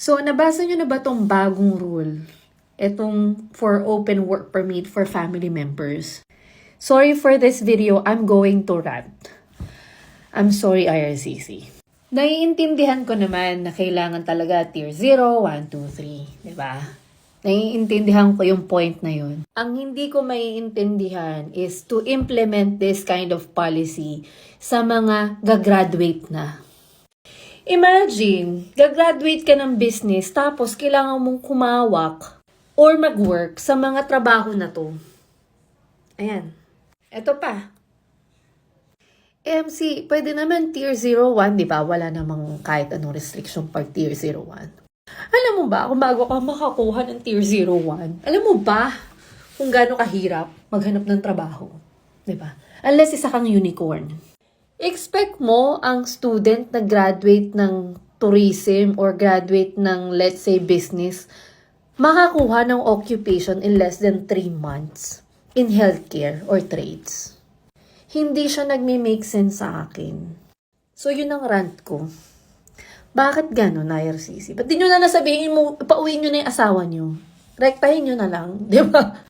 So, nabasa nyo na ba tong bagong rule? Itong for open work permit for family members. Sorry for this video, I'm going to rant. I'm sorry, IRCC. Naiintindihan ko naman na kailangan talaga tier 0, 1, 2, 3. Diba? Naiintindihan ko yung point na yun. Ang hindi ko maiintindihan is to implement this kind of policy sa mga gagraduate na. Imagine, gagraduate ka ng business tapos kailangan mong kumawak or mag-work sa mga trabaho na to. Ayan. Ito pa. MC, pwede naman tier 01, di ba? Wala namang kahit anong restriction pag tier 01. Alam mo ba, kung bago ka makakuha ng tier 01, alam mo ba kung gaano kahirap maghanap ng trabaho? Di ba? Unless isa kang unicorn. Expect mo ang student na graduate ng tourism or graduate ng, let's say, business, makakuha ng occupation in less than 3 months in healthcare or trades. Hindi siya nagme-make sense sa akin. So, yun ang rant ko. Bakit gano'n, IRCC? Ba't di nyo na nasabihin mo, pauwiin nyo na yung asawa nyo? Rektahin nyo na lang, di ba?